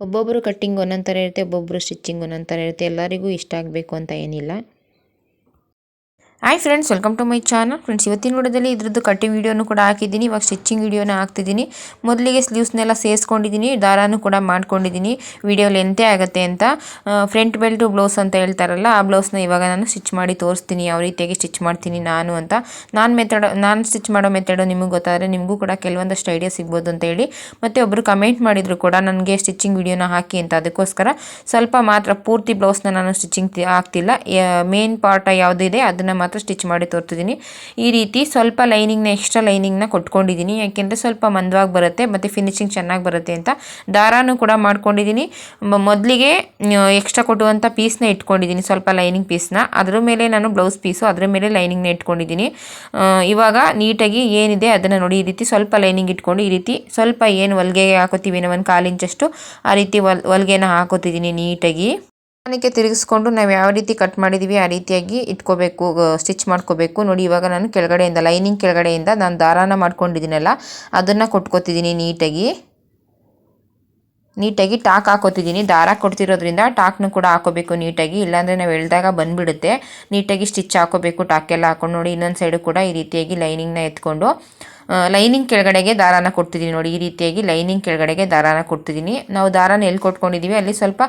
ಒಬ್ಬೊಬ್ಬರು ಕಟ್ಟಿಂಗ್ ಒಂದೊಂದು ಥರ ಇರುತ್ತೆ ಒಬ್ಬೊಬ್ಬರು ಸ್ಟಿಚಿಂಗ್ ಒಂದೊಂದು ಥರ ಇರುತ್ತೆ, ಎಲ್ಲರಿಗೂ ಇಷ್ಟ ಆಗಬೇಕು ಅಂತ ಏನಿಲ್ಲ. Hi friends welcome to my channel friends ಇವತ್ತಿನ ವಿಡಿಯೋದಲ್ಲಿ ಇದ್ರದ್ದು ಕಟ್ಟಿಂಗ್ ವೀಡಿಯೋನು ಕೂಡ ಹಾಕಿದ್ದೀನಿ. ಇವಾಗ ಸ್ಟಿಚಿಂಗ್ ವಿಡಿಯೋನ ಹಾಕ್ತಿದ್ದೀನಿ. ಮೊದಲಿಗೆ ಸ್ಲೀವ್ಸ್ನೆಲ್ಲ ಸೇರಿಸ್ಕೊಂಡಿದ್ದೀನಿ. ದಾರಾನು ಕೂಡ ಮಾಡ್ಕೊಂಡಿದ್ದೀನಿ. ವಿಡಿಯೋ ಲೆಂತೆ ಆಗುತ್ತೆ ಅಂತ. ಫ್ರಂಟ್ ಬೆಲ್ಟು ಬ್ಲೌಸ್ ಅಂತ ಹೇಳ್ತಾರಲ್ಲ, ಆ ಬ್ಲೌಸ್ನ ಇವಾಗ ನಾನು ಸ್ಟಿಚ್ ಮಾಡಿ ತೋರಿಸ್ತೀನಿ. ಯಾವ ರೀತಿಯಾಗಿ ಸ್ಟಿಚ್ ಮಾಡ್ತೀನಿ ನಾನು ಅಂತ. ನಾನು ಮೆಥಡ್ ನಾನು ಸ್ಟಿಚ್ ಮಾಡೋ ಮೆಥಡು ನಿಮಗೆ ಗೊತ್ತಾದರೆ ನಿಮಗೂ ಕೂಡ ಕೆಲವೊಂದಷ್ಟು ಐಡಿಯಾ ಸಿಗ್ಬೋದು ಅಂತ ಹೇಳಿ. ಮತ್ತು ಒಬ್ಬರು ಕಮೆಂಟ್ ಮಾಡಿದ್ರು ಕೂಡ ನನಗೆ ಸ್ಟಿಚಿಂಗ್ ವಿಡಿಯೋನ ಹಾಕಿ ಅಂತ. ಅದಕ್ಕೋಸ್ಕರ ಸ್ವಲ್ಪ ಮಾತ್ರ ಪೂರ್ತಿ ಬ್ಲೌಸ್ನ ನಾನು ಸ್ಟಿಚಿಂಗ್ ಹಾಕ್ತಿಲ್ಲ. ಮೇನ್ ಪಾರ್ಟ್ ಯಾವುದಿದೆ, ಅದನ್ನು ಮಾತ್ರ ಸ್ಟಿಚ್ ಮಾಡಿ ತೋರ್ತಿದ್ದೀನಿ. ಈ ರೀತಿ ಸ್ವಲ್ಪ ಲೈನಿಂಗ್ನ ಎಕ್ಸ್ಟ್ರಾ ಲೈನಿಂಗ್ನ ಕೊಟ್ಕೊಂಡಿದ್ದೀನಿ. ಯಾಕೆಂದರೆ ಸ್ವಲ್ಪ ಮಂದವಾಗಿ ಬರುತ್ತೆ, ಮತ್ತು ಫಿನಿಶಿಂಗ್ ಚೆನ್ನಾಗಿ ಬರುತ್ತೆ ಅಂತ ದಾರಾನು ಕೂಡ ಮಾಡ್ಕೊಂಡಿದ್ದೀನಿ. ಮೊದಲಿಗೆ ಎಕ್ಸ್ಟ್ರಾ ಕೊಟ್ಟುವಂಥ ಪೀಸ್ನ ಇಟ್ಕೊಂಡಿದ್ದೀನಿ, ಸ್ವಲ್ಪ ಲೈನಿಂಗ್ ಪೀಸ್ನ ಅದ್ರ ಮೇಲೆ ನಾನು ಬ್ಲೌಸ್ ಪೀಸು ಅದ್ರ ಮೇಲೆ ಲೈನಿಂಗ್ನ ಇಟ್ಕೊಂಡಿದ್ದೀನಿ. ಇವಾಗ ನೀಟಾಗಿ ಏನಿದೆ ಅದನ್ನು ನೋಡಿ, ಈ ರೀತಿ ಸ್ವಲ್ಪ ಲೈನಿಂಗ್ ಇಟ್ಕೊಂಡು, ಈ ರೀತಿ ಸ್ವಲ್ಪ ಏನು ಹೊಲ್ಗೆಗೆ ಹಾಕೋತೀವಿ, ಏನೋ ಒಂದು ಕಾಲು ಇಂಚಷ್ಟು, ಆ ರೀತಿ ಹೊಲ್, ಹೊಲಿಗೆನ ಹಾಕೋತಿದ್ದೀನಿ ನೀಟಾಗಿ. ನಿಧಾನಕ್ಕೆ ತಿರುಗಿಸ್ಕೊಂಡು ನಾವು ಯಾವ ರೀತಿ ಕಟ್ ಮಾಡಿದ್ದೀವಿ ಆ ರೀತಿಯಾಗಿ ಇಟ್ಕೋಬೇಕು ಸ್ಟಿಚ್ ಮಾಡ್ಕೋಬೇಕು. ನೋಡಿ, ಇವಾಗ ನಾನು ಕೆಳಗಡೆಯಿಂದ ಲೈನಿಂಗ್ ಕೆಳಗಡೆಯಿಂದ ನಾನು ದಾರಾನ ಮಾಡ್ಕೊಂಡಿದ್ದೀನಲ್ಲ, ಅದನ್ನು ಕೊಟ್ಕೋತಿದ್ದೀನಿ ನೀಟಾಗಿ. ನೀಟಾಗಿ ಟಾಕ್ ಹಾಕೋತಿದ್ದೀನಿ. ದಾರ ಕೊಡ್ತಿರೋದ್ರಿಂದ ಟಾಕ್ನು ಕೂಡ ಹಾಕೋಬೇಕು ನೀಟಾಗಿ. ಇಲ್ಲಾಂದರೆ ನಾವು ಎಳ್ದಾಗ ಬಂದುಬಿಡುತ್ತೆ. ನೀಟಾಗಿ ಸ್ಟಿಚ್ ಹಾಕೋಬೇಕು ಟಾಕೆಲ್ಲ ಹಾಕೊಂಡು. ನೋಡಿ, ಇನ್ನೊಂದು ಸೈಡು ಕೂಡ ಈ ರೀತಿಯಾಗಿ ಲೈನಿಂಗ್ನ ಎತ್ಕೊಂಡು ಲೈನಿಂಗ್ ಕೆಳಗಡೆಗೆ ದಾರಾನ ಕೊಡ್ತಿದ್ದೀನಿ ನೋಡಿ, ಈ ರೀತಿಯಾಗಿ ಲೈನಿಂಗ್ ಕೆಳಗಡೆಗೆ ದಾರಾನ ಕೊಡ್ತಿದ್ದೀನಿ ನಾವು ದಾರನ ಎಲ್ಲಿ ಕೊಟ್ಕೊಂಡಿದ್ದೀವಿ ಅಲ್ಲಿ ಸ್ವಲ್ಪ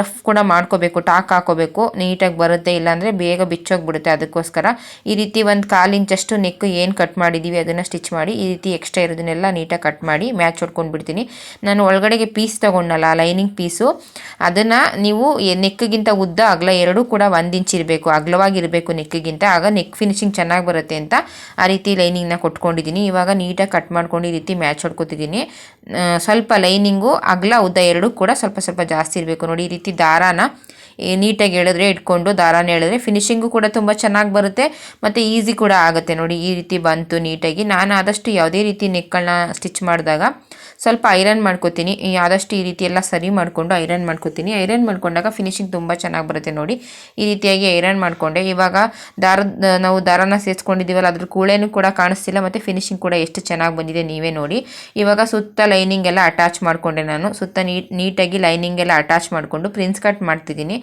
ರಫ್ ಕೂಡ ಮಾಡ್ಕೋಬೇಕು, ಟಾಕ್ ಹಾಕೋಬೇಕು. ನೀಟಾಗಿ ಬರುತ್ತೆ, ಇಲ್ಲಾಂದರೆ ಬೇಗ ಬಿಚ್ಚೋಗ್ಬಿಡುತ್ತೆ ಅದಕ್ಕೋಸ್ಕರ. ಈ ರೀತಿ ಒಂದು ಕಾಲು ಇಂಚಷ್ಟು ನೆಕ್ ಏನು ಕಟ್ ಮಾಡಿದ್ದೀವಿ ಅದನ್ನು ಸ್ಟಿಚ್ ಮಾಡಿ, ಈ ರೀತಿ ಎಕ್ಸ್ಟ್ರಾ ಇರೋದನ್ನೆಲ್ಲ ನೀಟಾಗಿ ಕಟ್ ಮಾಡಿ, ಮ್ಯಾಚ್ ಹೊಡ್ಕೊಂಡು ಬಿಡ್ತೀನಿ. ನಾನು ಒಳಗಡೆಗೆ ಪೀಸ್ ತೊಗೊಂಡಲ್ಲ ಲೈನಿಂಗ್ ಪೀಸು ಅದನ್ನು ನೀವು ನೆಕ್ಗಿಂತ ಉದ್ದ ಅಗಲ ಎರಡೂ ಕೂಡ ಒಂದು ಇಂಚ್ ಇರಬೇಕು, ಅಗಲವಾಗಿರಬೇಕು ನೆಕ್ಗಿಂತ ಆಗ ನೆಕ್ ಫಿನಿಶಿಂಗ್ ಚೆನ್ನಾಗಿ ಬರುತ್ತೆ ಅಂತ ಆ ರೀತಿ ಲೈನಿಂಗ್ನ ಕೊಟ್ಕೊಂಡಿದ್ದೀನಿ ಇವಾಗ ನೀಟಾಗಿ ಕಟ್ ಮಾಡ್ಕೊಂಡು ಈ ರೀತಿ ಮ್ಯಾಚ್ ಹೊಡ್ಕೊತಿದ್ದೀನಿ. ಸ್ವಲ್ಪ ಲೈನಿಂಗು, ಅಗಲ ಉದ್ದ ಎರಡೂ ಕೂಡ ಸ್ವಲ್ಪ ಸ್ವಲ್ಪ ಜಾಸ್ತಿ ಇರಬೇಕು. ನೋಡಿ, ಈ ರೀತಿ ದಾರಾನ ನೀಟಾಗಿ ಎಳೆದ್ರೆ ಇಟ್ಕೊಂಡು ದಾರಾನ ಎಳೆದ್ರೆ ಫಿನಿಶಿಂಗು ಕೂಡ ತುಂಬ ಚೆನ್ನಾಗಿ ಬರುತ್ತೆ. ಮತ್ತು ಈಸಿ ಕೂಡ ಆಗುತ್ತೆ ನೋಡಿ, ಈ ರೀತಿ ಬಂತು ನೀಟಾಗಿ. ನಾನು ಆದಷ್ಟು ಯಾವುದೇ ರೀತಿ ನೆಕ್ಗಳನ್ನ ಸ್ಟಿಚ್ ಮಾಡಿದಾಗ ಸ್ವಲ್ಪ ಐರನ್ ಮಾಡ್ಕೋತೀನಿ. ಆದಷ್ಟು ಈ ರೀತಿ ಎಲ್ಲ ಸರಿ ಮಾಡಿಕೊಂಡು ಐರನ್ ಮಾಡ್ಕೋತೀನಿ. ಐರನ್ ಮಾಡ್ಕೊಂಡಾಗ ಫಿನಿಶಿಂಗ್ ತುಂಬ ಚೆನ್ನಾಗಿ ಬರುತ್ತೆ ನೋಡಿ. ಈ ರೀತಿಯಾಗಿ ಐರನ್ ಮಾಡಿಕೊಂಡೆ. ಇವಾಗ ದಾರದ ನಾವು ದಾರನ ಸೇರಿಸ್ಕೊಂಡಿದ್ದೀವಲ್ಲ ಅದ್ರ ಕೂಳೆನೂ ಕೂಡ ಕಾಣಿಸ್ತಿಲ್ಲ, ಮತ್ತು ಫಿನಿಶಿಂಗ್ ಕೂಡ ಎಷ್ಟು ಚೆನ್ನಾಗಿ ಬಂದಿದೆ ನೀವೇ ನೋಡಿ. ಇವಾಗ ಸುತ್ತ ಲೈನಿಂಗ್ ಎಲ್ಲ ಅಟ್ಯಾಚ್ ಮಾಡಿಕೊಂಡೆ ನಾನು. ಸುತ್ತ ನೀಟಾಗಿ ಲೈನಿಂಗ್ ಎಲ್ಲ ಅಟ್ಯಾಚ್ ಮಾಡಿಕೊಂಡು ಪ್ರಿನ್ಸ್ ಕಟ್ ಮಾಡ್ತಿದ್ದೀನಿ.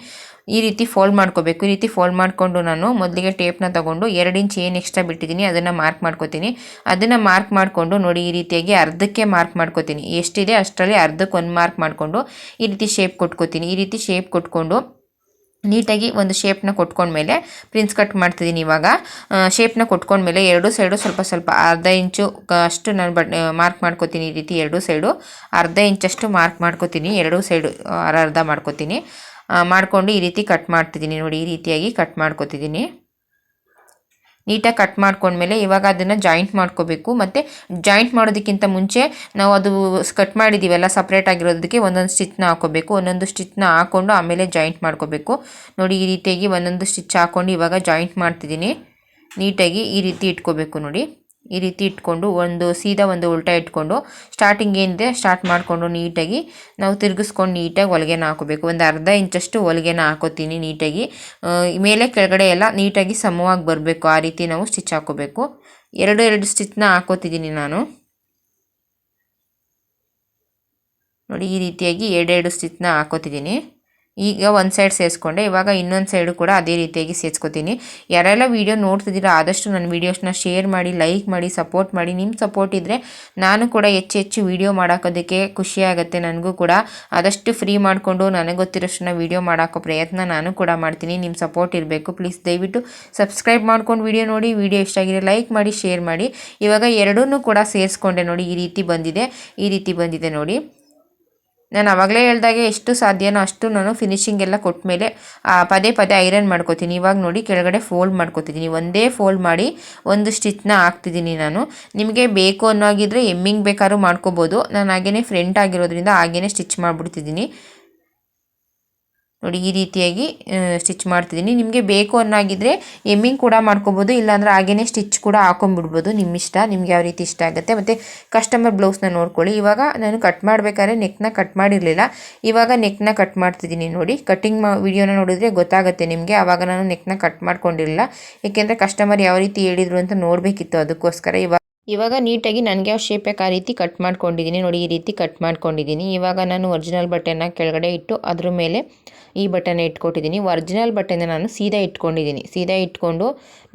ಈ ರೀತಿ ಫೋಲ್ಡ್ ಮಾಡ್ಕೋಬೇಕು. ಈ ರೀತಿ ಫೋಲ್ಡ್ ಮಾಡಿಕೊಂಡು ನಾನು ಮೊದಲಿಗೆ ಟೇಪ್ನ ತಗೊಂಡು ಎರಡು ಇಂಚ್ ಏನು ಎಕ್ಸ್ಟ್ರಾ ಬಿಟ್ಟಿದ್ದೀನಿ ಅದನ್ನು ಮಾರ್ಕ್ ಮಾಡ್ಕೋತೀನಿ. ಅದನ್ನು ಮಾರ್ಕ್ ಮಾಡಿಕೊಂಡು ನೋಡಿ ಈ ರೀತಿಯಾಗಿ ಅರ್ಧಕ್ಕೆ ಮಾರ್ಕ್ ಮಾಡ್ಕೋತೀನಿ. ಎಷ್ಟಿದೆ ಅಷ್ಟರಲ್ಲಿ ಅರ್ಧಕ್ಕೆ ಒಂದು ಮಾರ್ಕ್ ಮಾಡಿಕೊಂಡು ಈ ರೀತಿ ಶೇಪ್ ಕೊಟ್ಕೋತೀನಿ. ಈ ರೀತಿ ಶೇಪ್ ಕೊಟ್ಕೊಂಡು ನೀಟಾಗಿ ಒಂದು ಶೇಪ್ನ ಕೊಟ್ಕೊಂಡ್ಮೇಲೆ ಪ್ರಿನ್ಸ್ ಕಟ್ ಮಾಡ್ತಿದ್ದೀನಿ ಇವಾಗ. ಶೇಪ್ನ ಕೊಟ್ಕೊಂಡ್ಮೇಲೆ ಎರಡು ಸೈಡು ಸ್ವಲ್ಪ ಸ್ವಲ್ಪ ಅರ್ಧ ಇಂಚು ಅಷ್ಟು ನಾನು ಬಟ್ ಮಾರ್ಕ್ ಮಾಡ್ಕೋತೀನಿ ಈ ರೀತಿ ಎರಡು ಸೈಡು ಅರ್ಧ ಇಂಚಷ್ಟು ಮಾರ್ಕ್ ಮಾಡ್ಕೋತೀನಿ, ಎರಡು ಸೈಡು ಅರ್ಧ ಮಾಡ್ಕೋತೀನಿ. ಮಾಡಿಕೊಂಡು ಈ ರೀತಿ ಕಟ್ ಮಾಡ್ತಿದ್ದೀನಿ. ನೋಡಿ, ಈ ರೀತಿಯಾಗಿ ಕಟ್ ಮಾಡ್ಕೋತಿದ್ದೀನಿ. ನೀಟಾಗಿ ಕಟ್ ಮಾಡ್ಕೊಂಡ್ಮೇಲೆ ಇವಾಗ ಅದನ್ನು ಜಾಯಿಂಟ್ ಮಾಡ್ಕೋಬೇಕು. ಮತ್ತು ಜಾಯಿಂಟ್ ಮಾಡೋದಕ್ಕಿಂತ ಮುಂಚೆ ನಾವು ಅದು ಕಟ್ ಮಾಡಿದ್ದೀವಲ್ಲ ಸಪ್ರೇಟ್ ಆಗಿರೋದಕ್ಕೆ ಒಂದೊಂದು ಸ್ಟಿಚ್ನ ಹಾಕೋಬೇಕು. ಒಂದೊಂದು ಸ್ಟಿಚ್ನ ಹಾಕ್ಕೊಂಡು ಆಮೇಲೆ ಜಾಯಿಂಟ್ ಮಾಡ್ಕೋಬೇಕು. ನೋಡಿ, ಈ ರೀತಿಯಾಗಿ ಒಂದೊಂದು ಸ್ಟಿಚ್ ಹಾಕ್ಕೊಂಡು ಇವಾಗ ಜಾಯಿಂಟ್ ಮಾಡ್ತಿದ್ದೀನಿ. ನೀಟಾಗಿ ಈ ರೀತಿ ಇಟ್ಕೋಬೇಕು ನೋಡಿ. ಈ ರೀತಿ ಇಟ್ಕೊಂಡು ಒಂದು ಸೀದಾ ಒಂದು ಉಲ್ಟಾ ಇಟ್ಕೊಂಡು ಸ್ಟಾರ್ಟಿಂಗ್ ಏನಿದೆ ಸ್ಟಾರ್ಟ್ ಮಾಡಿಕೊಂಡು ನೀಟಾಗಿ ನಾವು ತಿರುಗಿಸ್ಕೊಂಡು ನೀಟಾಗಿ ಹೊಲಿಗೆನ ಹಾಕೋಬೇಕು. ಒಂದು ಅರ್ಧ ಇಂಚಷ್ಟು ಹೊಲಿಗೆನ ಹಾಕೋತೀನಿ ನೀಟಾಗಿ. ಮೇಲೆ ಕೆಳಗಡೆ ಎಲ್ಲ ನೀಟಾಗಿ ಸಮವಾಗಿ ಬರಬೇಕು. ಆ ರೀತಿ ನಾವು ಸ್ಟಿಚ್ ಹಾಕೋಬೇಕು. ಎರಡು ಎರಡು ಸ್ಟಿಚ್ನ ಹಾಕೋತಿದ್ದೀನಿ ನಾನು. ನೋಡಿ, ಈ ರೀತಿಯಾಗಿ ಎರಡೆರಡು ಸ್ಟಿಚ್ನ ಹಾಕೋತಿದ್ದೀನಿ. ಈಗ ಒಂದು ಸೈಡ್ ಸೇರಿಸ್ಕೊಂಡೆ, ಇವಾಗ ಇನ್ನೊಂದು ಸೈಡು ಕೂಡ ಅದೇ ರೀತಿಯಾಗಿ ಸೇರಿಸ್ಕೊತೀನಿ. ಯಾರೆಲ್ಲ ವೀಡಿಯೋ ನೋಡ್ತಿದ್ದೀರಾ, ಆದಷ್ಟು ನನ್ನ ವೀಡಿಯೋಸ್ನ ಶೇರ್ ಮಾಡಿ ಲೈಕ್ ಮಾಡಿ ಸಪೋರ್ಟ್ ಮಾಡಿ. ನಿಮ್ಮ ಸಪೋರ್ಟ್ ಇದ್ದರೆ ನಾನು ಕೂಡ ಹೆಚ್ಚು ಹೆಚ್ಚು ವೀಡಿಯೋ ಮಾಡೋಕೋದಕ್ಕೆ ಖುಷಿಯಾಗುತ್ತೆ ನನಗೂ ಕೂಡ. ಆದಷ್ಟು ಫ್ರೀ ಮಾಡಿಕೊಂಡು ನನಗೆ ಗೊತ್ತಿರೋಷ್ಟನ್ನ ವೀಡಿಯೋ ಮಾಡೋಕ್ಕೋ ಪ್ರಯತ್ನ ನಾನು ಕೂಡ ಮಾಡ್ತೀನಿ. ನಿಮ್ಮ ಸಪೋರ್ಟ್ ಇರಬೇಕು. ಪ್ಲೀಸ್ ದಯವಿಟ್ಟು ಸಬ್ಸ್ಕ್ರೈಬ್ ಮಾಡ್ಕೊಂಡು ವೀಡಿಯೋ ನೋಡಿ. ವೀಡಿಯೋ ಇಷ್ಟ ಆಗಿದೆ ಲೈಕ್ ಮಾಡಿ ಶೇರ್ ಮಾಡಿ. ಇವಾಗ ಎರಡೂ ಕೂಡ ಸೇರಿಸ್ಕೊಂಡೆ ನೋಡಿ. ಈ ರೀತಿ ಬಂದಿದೆ. ಈ ರೀತಿ ಬಂದಿದೆ ನೋಡಿ. ನಾನು ಆವಾಗಲೇ ಹೇಳ್ದಾಗೆ ಎಷ್ಟು ಸಾಧ್ಯನೋ ಅಷ್ಟು ನಾನು ಫಿನಿಷಿಂಗ್ ಎಲ್ಲ ಕೊಟ್ಟ ಮೇಲೆ ಪದೇ ಪದೇ ಐರನ್ ಮಾಡ್ಕೋತೀನಿ. ಇವಾಗ ನೋಡಿ ಕೆಳಗಡೆ ಫೋಲ್ಡ್ ಮಾಡ್ಕೋತಿದ್ದೀನಿ ಒಂದೇ ಫೋಲ್ಡ್ ಮಾಡಿ ಒಂದು ಸ್ಟಿಚ್ನ ಹಾಕ್ತಿದ್ದೀನಿ ನಾನು. ನಿಮಗೆ ಬೇಕು ಅನ್ನೋ ಹಾಗಿದ್ರೆ ಎಮ್ಮಿಂಗ್ ಬೇಕಾದ್ರೂ ಮಾಡ್ಕೋಬೋದು. ನಾನು ಹಾಗೇ ಫ್ರಂಟ್ ಆಗಿರೋದ್ರಿಂದ ಹಾಗೇ ಸ್ಟಿಚ್ ಮಾಡಿಬಿಡ್ತಿದ್ದೀನಿ. ನೋಡಿ, ಈ ರೀತಿಯಾಗಿ ಸ್ಟಿಚ್ ಮಾಡ್ತಿದ್ದೀನಿ. ನಿಮಗೆ ಬೇಕು ಅನ್ನಾಗಿದ್ದರೆ ಎಮ್ಮಿಂಗ್ ಕೂಡ ಮಾಡ್ಕೊಬೋದು, ಇಲ್ಲಾಂದ್ರೆ ಹಾಗೇ ಸ್ಟಿಚ್ ಕೂಡ ಹಾಕೊಂಡ್ಬಿಡ್ಬೋದು ನಿಮ್ಮ ಇಷ್ಟ ನಿಮ್ಗೆ ಯಾವ ರೀತಿ ಇಷ್ಟ ಆಗುತ್ತೆ. ಮತ್ತು ಕಸ್ಟಮರ್ ಬ್ಲೌಸ್ನ ನೋಡ್ಕೊಳ್ಳಿ. ಇವಾಗ ನಾನು ಕಟ್ ಮಾಡಬೇಕಾದ್ರೆ ನೆಕ್ನ ಕಟ್ ಮಾಡಿರಲಿಲ್ಲ. ಇವಾಗ ನೆಕ್ನ ಕಟ್ ಮಾಡ್ತಿದ್ದೀನಿ ನೋಡಿ. ಕಟ್ಟಿಂಗ್ ಮಾ, ವಿಡಿಯೋನ ನೋಡಿದ್ರೆ ಗೊತ್ತಾಗುತ್ತೆ ನಿಮಗೆ. ಆವಾಗ ನಾನು ನೆಕ್ನ ಕಟ್ ಮಾಡ್ಕೊಂಡಿರಲಿಲ್ಲ. ಏಕೆಂದರೆ ಕಸ್ಟಮರ್ ಯಾವ ರೀತಿ ಹೇಳಿದರು ಅಂತ ನೋಡಬೇಕಿತ್ತು ಅದಕ್ಕೋಸ್ಕರ ಇವಾಗ ಇವಾಗ ನೀಟಾಗಿ ನನಗೆ ಯಾವ ಶೇಪ್ ಆ ರೀತಿ ಕಟ್ ಮಾಡ್ಕೊಂಡಿದ್ದೀನಿ. ನೋಡಿ, ಈ ರೀತಿ ಕಟ್ ಮಾಡ್ಕೊಂಡಿದ್ದೀನಿ. ಇವಾಗ ನಾನು ಒರಿಜಿನಲ್ ಬಟ್ಟೆನ ಕೆಳಗಡೆ ಇಟ್ಟು ಅದ್ರ ಮೇಲೆ ಈ ಬಟ್ಟೆನ ಇಟ್ಕೊಟ್ಟಿದ್ದೀನಿ. ಒರಿಜಿನಲ್ ಬಟ್ಟೆನ ನಾನು ಸೀದಾ ಇಟ್ಕೊಂಡಿದ್ದೀನಿ. ಸೀದಾ ಇಟ್ಕೊಂಡು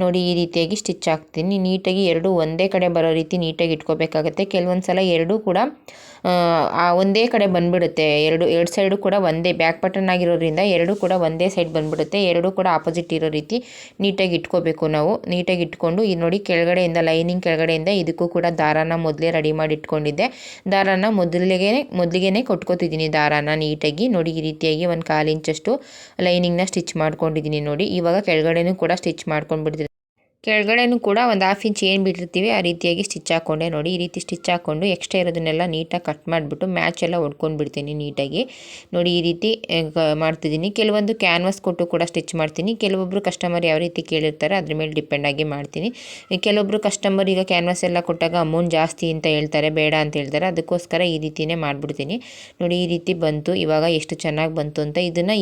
ನೋಡಿ, ಈ ರೀತಿಯಾಗಿ ಸ್ಟಿಚ್ ಹಾಕ್ತೀನಿ. ನೀಟಾಗಿ ಎರಡು ಒಂದೇ ಕಡೆ ಬರೋ ರೀತಿ ನೀಟಾಗಿ ಇಟ್ಕೋಬೇಕಾಗತ್ತೆ. ಕೆಲವೊಂದು ಸಲ ಎರಡೂ ಕೂಡ ಒಂದೇ ಕಡೆ ಬಂದ್ಬಿಡುತ್ತೆ. ಎರಡು ಎರಡು ಸೈಡು ಕೂಡ ಒಂದೇ. ಬ್ಯಾಕ್ ಬಟನ್ ಆಗಿರೋದ್ರಿಂದ ಎರಡೂ ಕೂಡ ಒಂದೇ ಸೈಡ್ ಬಂದ್ಬಿಡುತ್ತೆ. ಎರಡೂ ಕೂಡ ಆಪೋಸಿಟ್ ಇರೋ ರೀತಿ ನೀಟಾಗಿ ಇಟ್ಕೋಬೇಕು ನಾವು. ನೀಟಾಗಿ ಇಟ್ಕೊಂಡು ಈ ನೋಡಿ ಕೆಳಗಡೆಯಿಂದ ಲೈನಿಂಗ್ ಕೆಳಗಡೆಯಿಂದ ಇದಕ್ಕೂ ಕೂಡ ದಾರಾನ ಮೊದಲೇ ರೆಡಿ ಮಾಡಿ ಇಟ್ಕೊಂಡಿದ್ದೆ. ದಾರಾನ ಮೊದಲಿಗೆ ಮೊದಲಿಗೆ ಕೊಟ್ಕೋತಿದ್ದೀನಿ ದಾರಾನ ನೀಟಾಗಿ. ನೋಡಿ ಈ ರೀತಿಯಾಗಿ ಒಂದು ಕಾಲು ಇಂಚಷ್ಟು ಲೈನಿಂಗ್ನ ಸ್ಟಿಚ್ ಮಾಡ್ಕೊಂಡಿದ್ದೀನಿ ನೋಡಿ. ಇವಾಗ ಕೆಳಗಡೆನೂ ಕೂಡ ಸ್ಟಿಚ್ ಮಾಡ್ಕೊಂಡು ಕೆಳಗಡೆನೂ ಕೂಡ ಒಂದು ಹಾಫ್ ಇಂಚ್ ಏನು ಬಿಟ್ಟಿರ್ತೀವಿ, ಆ ರೀತಿಯಾಗಿ ಸ್ಟಿಚ್ ಹಾಕ್ಕೊಂಡೆ ನೋಡಿ. ಈ ರೀತಿ ಸ್ಟಿಚ್ ಹಾಕ್ಕೊಂಡು ಎಕ್ಸ್ಟ್ರಾ ಇರೋದನ್ನೆಲ್ಲ ನೀಟಾಗಿ ಕಟ್ ಮಾಡಿಬಿಟ್ಟು ಮ್ಯಾಚ್ ಎಲ್ಲ ಹೊಡ್ಕೊಂಡು ಬಿಡ್ತೀನಿ ನೀಟಾಗಿ ನೋಡಿ, ಈ ರೀತಿ ಮಾಡ್ತಿದ್ದೀನಿ. ಕೆಲವೊಂದು ಕ್ಯಾನ್ವಾಸ್ ಕೊಟ್ಟು ಕೂಡ ಸ್ಟಿಚ್ ಮಾಡ್ತೀನಿ. ಕೆಲವೊಬ್ಬರು ಕಸ್ಟಮರ್ ಯಾವ ರೀತಿ ಕೇಳಿರ್ತಾರೆ, ಅದ್ರ ಮೇಲೆ ಡಿಪೆಂಡ್ ಆಗಿ ಮಾಡ್ತೀನಿ. ಕೆಲವೊಬ್ಬರು ಕಸ್ಟಮರ್ ಈಗ ಕ್ಯಾನ್ವಾಸ್ ಎಲ್ಲ ಕೊಟ್ಟಾಗ ಅಮೌಂಟ್ ಜಾಸ್ತಿ ಅಂತ ಹೇಳ್ತಾರೆ, ಬೇಡ ಅಂತ ಹೇಳ್ತಾರೆ. ಅದಕ್ಕೋಸ್ಕರ ಈ ರೀತಿಯೇ ಮಾಡಿಬಿಡ್ತೀನಿ. ನೋಡಿ, ಈ ರೀತಿ ಬಂತು. ಇವಾಗ ಎಷ್ಟು ಚೆನ್ನಾಗಿ ಬಂತು ಅಂತ ಇದನ್ನು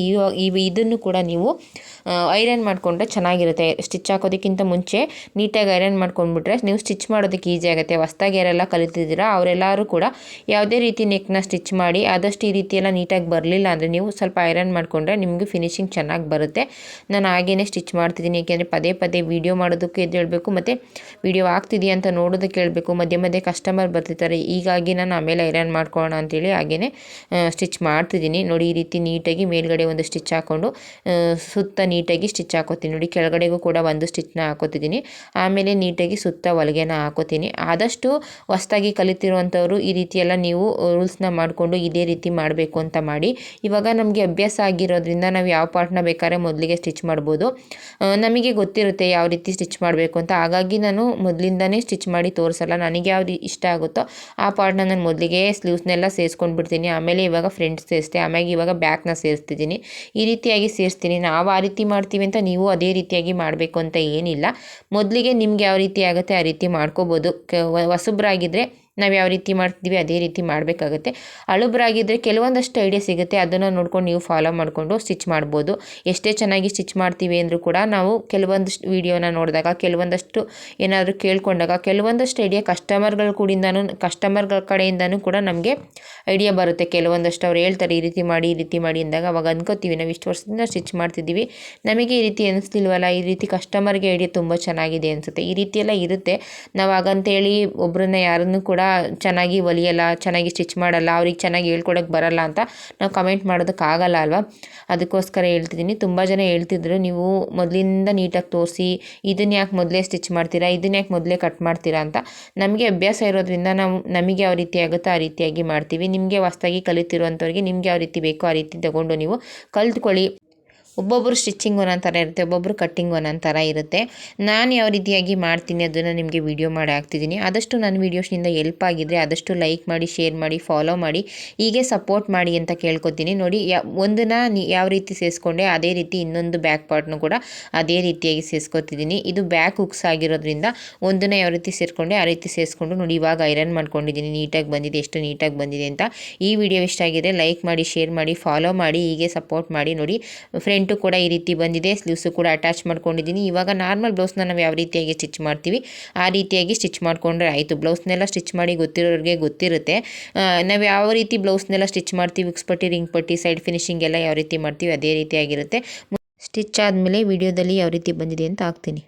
ಇದನ್ನು ಕೂಡ ನೀವು ಐರನ್ ಮಾಡಿಕೊಂಡ್ರೆ ಚೆನ್ನಾಗಿರುತ್ತೆ. ಸ್ಟಿಚ್ ಹಾಕೋದಕ್ಕಿಂತ ಮುಂಚೆ ಮುಂಚೆ ನೀಟಾಗಿ ಐರನ್ ಮಾಡ್ಕೊಂಡ್ಬಿಟ್ರೆ ನೀವು ಸ್ಟಿಚ್ ಮಾಡೋದಕ್ಕೆ ಈಸಿ ಆಗುತ್ತೆ. ಹೊಸ್ದಾಗಿ ಯಾರೆಲ್ಲ ಕಲಿತಿದ್ದೀರಾ, ಅವರೆಲ್ಲರೂ ಕೂಡ ಯಾವುದೇ ರೀತಿ ನೆಕ್ನ ಸ್ಟಿಚ್ ಮಾಡಿ ಆದಷ್ಟು ಈ ರೀತಿ ಎಲ್ಲ ನೀಟಾಗಿ ಬರಲಿಲ್ಲ ಅಂದರೆ ನೀವು ಸ್ವಲ್ಪ ಐರನ್ ಮಾಡಿಕೊಂಡ್ರೆ ನಿಮಗೆ ಫಿನಿಶಿಂಗ್ ಚೆನ್ನಾಗಿ ಬರುತ್ತೆ. ನಾನು ಹಾಗೇನೆ ಸ್ಟಿಚ್ ಮಾಡ್ತಿದ್ದೀನಿ, ಏಕೆಂದರೆ ಪದೇ ಪದೇ ವೀಡಿಯೋ ಮಾಡೋದಕ್ಕೆ ಹೇಳಬೇಕು, ಮತ್ತು ವೀಡಿಯೋ ಆಗ್ತಿದೆಯಾ ಅಂತ ನೋಡೋದಕ್ಕೆ ಹೇಳಬೇಕು, ಮಧ್ಯೆ ಮಧ್ಯೆ ಕಸ್ಟಮರ್ ಬರ್ತಿರ್ತಾರೆ, ಹೀಗಾಗಿ ನಾನು ಆಮೇಲೆ ಐರನ್ ಮಾಡ್ಕೊಳ್ಳೋಣ ಅಂತೇಳಿ ಹಾಗೇ ಸ್ಟಿಚ್ ಮಾಡ್ತಿದ್ದೀನಿ. ನೋಡಿ, ಈ ರೀತಿ ನೀಟಾಗಿ ಮೇಲ್ಗಡೆ ಒಂದು ಸ್ಟಿಚ್ ಹಾಕ್ಕೊಂಡು ಸುತ್ತ ನೀಟಾಗಿ ಸ್ಟಿಚ್ ಹಾಕೋತೀನಿ. ನೋಡಿ, ಕೆಳಗಡೆಗೂ ಕೂಡ ಒಂದು ಸ್ಟಿಚ್ನ ಹಾಕೋತೀನಿ ಆಮೇಲೆ ನೀಟಾಗಿ ಸುತ್ತ ಹೊಲಿಗೆನ ಹಾಕೋತೀನಿ. ಆದಷ್ಟು ಹೊಸ್ದಾಗಿ ಕಲಿತಿರುವಂಥವ್ರು ಈ ರೀತಿಯೆಲ್ಲ ನೀವು ರೂಲ್ಸ್ನ ಮಾಡಿಕೊಂಡು ಇದೇ ರೀತಿ ಮಾಡಬೇಕು ಅಂತ ಮಾಡಿ. ಇವಾಗ ನಮಗೆ ಅಭ್ಯಾಸ ಆಗಿರೋದ್ರಿಂದ ನಾವು ಯಾವ ಪಾರ್ಟ್ನ ಬೇಕಾದ್ರೆ ಮೊದಲಿಗೆ ಸ್ಟಿಚ್ ಮಾಡ್ಬೋದು. ನಮಗೆ ಗೊತ್ತಿರುತ್ತೆ ಯಾವ ರೀತಿ ಸ್ಟಿಚ್ ಮಾಡಬೇಕು ಅಂತ. ಹಾಗಾಗಿ ನಾನು ಮೊದಲಿಂದನೇ ಸ್ಟಿಚ್ ಮಾಡಿ ತೋರಿಸಲ್ಲ. ನನಗೆ ಯಾವ ಇಷ್ಟ ಆಗುತ್ತೋ ಆ ಪಾರ್ಟ್ನ ನಾನು ಮೊದಲಿಗೆ ಸ್ಲೀವ್ಸ್ನೆಲ್ಲ ಸೇರಿಸ್ಕೊಂಡು ಬಿಡ್ತೀನಿ ಆಮೇಲೆ ಇವಾಗ ಫ್ರಂಟ್ ಸೇರಿಸ್ತೆ. ಆಮೇಲೆ ಇವಾಗ ಬ್ಯಾಕ್ನ ಸೇರಿಸ್ತಿದ್ದೀನಿ. ಈ ರೀತಿಯಾಗಿ ಸೇರಿಸ್ತೀನಿ. ನಾವು ಆ ರೀತಿ ಮಾಡ್ತೀವಿ ಅಂತ ನೀವು ಅದೇ ರೀತಿಯಾಗಿ ಮಾಡಬೇಕು ಅಂತ ಏನಿಲ್ಲ. ಮೊದಲಿಗೆ ನಿಮ್ಗೆ ಯಾವ ರೀತಿ ಆಗುತ್ತೆ ಆ ರೀತಿ ಮಾಡ್ಕೋಬೋದು. ಕ ಹೊಸಬ್ರಾಗಿದ್ದರೆ ನಾವು ಯಾವ ರೀತಿ ಮಾಡ್ತಿದ್ವಿ ಅದೇ ರೀತಿ ಮಾಡಬೇಕಾಗುತ್ತೆ. ಅಳುಬ್ರಾಗಿದ್ದರೆ ಕೆಲವೊಂದಷ್ಟು ಐಡಿಯಾ ಸಿಗುತ್ತೆ. ಅದನ್ನು ನೋಡ್ಕೊಂಡು ನೀವು ಫಾಲೋ ಮಾಡಿಕೊಂಡು ಸ್ಟಿಚ್ ಮಾಡ್ಬೋದು. ಎಷ್ಟೇ ಚೆನ್ನಾಗಿ ಸ್ಟಿಚ್ ಮಾಡ್ತೀವಿ ಅಂದರೂ ಕೂಡ ನಾವು ಕೆಲವೊಂದಷ್ಟು ವೀಡಿಯೋನ ನೋಡಿದಾಗ, ಕೆಲವೊಂದಷ್ಟು ಏನಾದರೂ ಕೇಳ್ಕೊಂಡಾಗ, ಕೆಲವೊಂದಷ್ಟು ಐಡಿಯಾ ಕಸ್ಟಮರ್ಗಳ ಕೂಡಿಂದನೂ ಕಸ್ಟಮರ್ಗಳ ಕಡೆಯಿಂದನೂ ಕೂಡ ನಮಗೆ ಐಡಿಯಾ ಬರುತ್ತೆ. ಕೆಲವೊಂದಷ್ಟು ಅವ್ರು ಹೇಳ್ತಾರೆ, ಈ ರೀತಿ ಮಾಡಿ, ಈ ರೀತಿ ಮಾಡಿ ಅಂದಾಗ ಅವಾಗ ಅನ್ಕೋತೀವಿ. ನಾವು ಇಷ್ಟು ವರ್ಷದಿಂದ ಸ್ಟಿಚ್ ಮಾಡ್ತಿದ್ದೀವಿ. ನಮಗೆ ಈ ರೀತಿ ಅನಿಸ್ತಿಲ್ವಲ್ಲ, ಈ ರೀತಿ ಕಸ್ಟಮರ್ಗೆ ಐಡಿಯಾ ತುಂಬ ಚೆನ್ನಾಗಿದೆ ಅನಿಸುತ್ತೆ. ಈ ರೀತಿಯೆಲ್ಲ ಇರುತ್ತೆ. ನಾವು ಹಾಗಂತೇಳಿ ಒಬ್ಬರನ್ನ ಯಾರನ್ನು ಕೂಡ ಚೆನ್ನಾಗಿ ಹೊಲಿಯಲ್ಲ ಚೆನ್ನಾಗಿ ಸ್ಟಿಚ್ ಮಾಡಲ್ಲ, ಅವ್ರಿಗೆ ಚೆನ್ನಾಗಿ ಹೇಳ್ಕೊಡೋಕ್ಕೆ ಬರಲ್ಲ ಅಂತ ನಾವು ಕಮೆಂಟ್ ಮಾಡೋದಕ್ಕಾಗಲ್ಲ ಅಲ್ವಾ? ಅದಕ್ಕೋಸ್ಕರ ಹೇಳ್ತಿದ್ದೀನಿ. ತುಂಬ ಜನ ಹೇಳ್ತಿದ್ರು, ನೀವು ಮೊದಲಿಂದ ನೀಟಾಗಿ ತೋರಿಸಿ ಇದನ್ನ ಯಾಕೆ ಮೊದಲೇ ಸ್ಟಿಚ್ ಮಾಡ್ತೀರಾ ಇದನ್ನ ಯಾಕೆ ಮೊದಲೇ ಕಟ್ ಮಾಡ್ತೀರಾ ಅಂತ ನಮಗೆ ಅಭ್ಯಾಸ ಇರೋದ್ರಿಂದ ನಾವು ನಮಗೆ ಯಾವ ರೀತಿ ಆಗುತ್ತೋ ಆ ರೀತಿಯಾಗಿ ಮಾಡ್ತೀವಿ. ನಿಮಗೆ ಹೊಸ್ದಾಗಿ ಕಲಿತಿರುವಂಥವ್ರಿಗೆ ನಿಮಗೆ ಯಾವ ರೀತಿ ಬೇಕೋ ಆ ರೀತಿ ತಗೊಂಡು ನೀವು ಕಲ್ತ್ಕೊಳ್ಳಿ. ಒಬ್ಬೊಬ್ಬರು ಸ್ಟಿಚಿಂಗ್ ಒಂದೊಂದು ಥರ ಇರುತ್ತೆ ಒಬ್ಬೊಬ್ಬರು ಕಟ್ಟಿಂಗ್ ಒಂದೊಂದು ಥರ ಇರುತ್ತೆ. ನಾನು ಯಾವ ರೀತಿಯಾಗಿ ಮಾಡ್ತೀನಿ ಅದನ್ನು ನಿಮಗೆ ವಿಡಿಯೋ ಮಾಡಿ ಹಾಕ್ತಿದ್ದೀನಿ. ಆದಷ್ಟು ನನ್ನ ವೀಡಿಯೋಸ್ನಿಂದ ಎಲ್ಪ್ ಆಗಿದ್ರೆ ಆದಷ್ಟು ಲೈಕ್ ಮಾಡಿ ಶೇರ್ ಮಾಡಿ ಫಾಲೋ ಮಾಡಿ, ಹೀಗೆ ಸಪೋರ್ಟ್ ಮಾಡಿ ಅಂತ ಕೇಳ್ಕೊತೀನಿ. ನೋಡಿ, ಯಾ, ಒಂದನ್ನು ಯಾವ ರೀತಿ ಸೇರಿಸ್ಕೊಂಡೆ ಅದೇ ರೀತಿ ಇನ್ನೊಂದು ಬ್ಯಾಕ್ ಪಾರ್ಟ್ನು ಕೂಡ ಅದೇ ರೀತಿಯಾಗಿ ಸೇರಿಸ್ಕೊತಿದ್ದೀನಿ. ಇದು ಬ್ಯಾಕ್ ಹುಕ್ಸ್ ಆಗಿರೋದ್ರಿಂದ ಒಂದನ್ನು ಯಾವ ರೀತಿ ಸೇರಿಕೊಂಡೆ ಆ ರೀತಿ ಸೇರಿಸ್ಕೊಂಡು ನೋಡಿ, ಇವಾಗ ಐರನ್ ಮಾಡ್ಕೊಂಡಿದ್ದೀನಿ. ನೀಟಾಗಿ ಬಂದಿದೆ, ಎಷ್ಟು ನೀಟಾಗಿ ಬಂದಿದೆ ಅಂತ. ಈ ವಿಡಿಯೋ ಇಷ್ಟ ಆಗಿದೆ ಲೈಕ್ ಮಾಡಿ ಶೇರ್ ಮಾಡಿ ಫಾಲೋ ಮಾಡಿ, ಹೀಗೆ ಸಪೋರ್ಟ್ ಮಾಡಿ ನೋಡಿ. ಫ್ರೆಂಡ್ ಫ್ರಂಟು ಕೂಡ ಈ ರೀತಿ ಬಂದಿದೆ. ಸ್ಲೀವ್ಸು ಕೂಡ ಅಟ್ಯಾಚ್ ಮಾಡ್ಕೊಂಡಿದ್ದೀನಿ. ಇವಾಗ ನಾರ್ಮಲ್ ಬ್ಲೌಸ್ನ ನಾವು ಯಾವ ರೀತಿಯಾಗಿ ಸ್ಟಿಚ್ ಮಾಡ್ತೀವಿ? ಆ ರೀತಿಯಾಗಿ ಸ್ಟಿಚ್ ಮಾಡಿಕೊಂಡ್ರೆ ಆಯಿತು. ಬ್ಲೌಸ್ನೆಲ್ಲ ಸ್ಟಿಚ್ ಮಾಡಿ ಗೊತ್ತಿರೋರಿಗೆ ಗೊತ್ತಿರುತ್ತೆ. ನಾವು ಯಾವ ರೀತಿ ಬ್ಲೌಸ್ನೆಲ್ಲ ಸ್ಟಿಚ್ ಮಾಡ್ತೀವಿ? ವಿಕ್ಸ್ ಪಟ್ಟಿ, ರಿಂಗ್ ಪಟ್ಟಿ ಸೈಡ್ ಫಿನಿಶಿಂಗ್ ಎಲ್ಲ ಯಾವ ರೀತಿ ಮಾಡ್ತೀವಿ? ಅದೇ ರೀತಿಯಾಗಿರುತ್ತೆ. ಸ್ಟಿಚ್ ಆದಮೇಲೆ ವಿಡಿಯೋದಲ್ಲಿ ಯಾವ ರೀತಿ ಬಂದಿದೆ ಅಂತ ಹಾಕ್ತೀನಿ.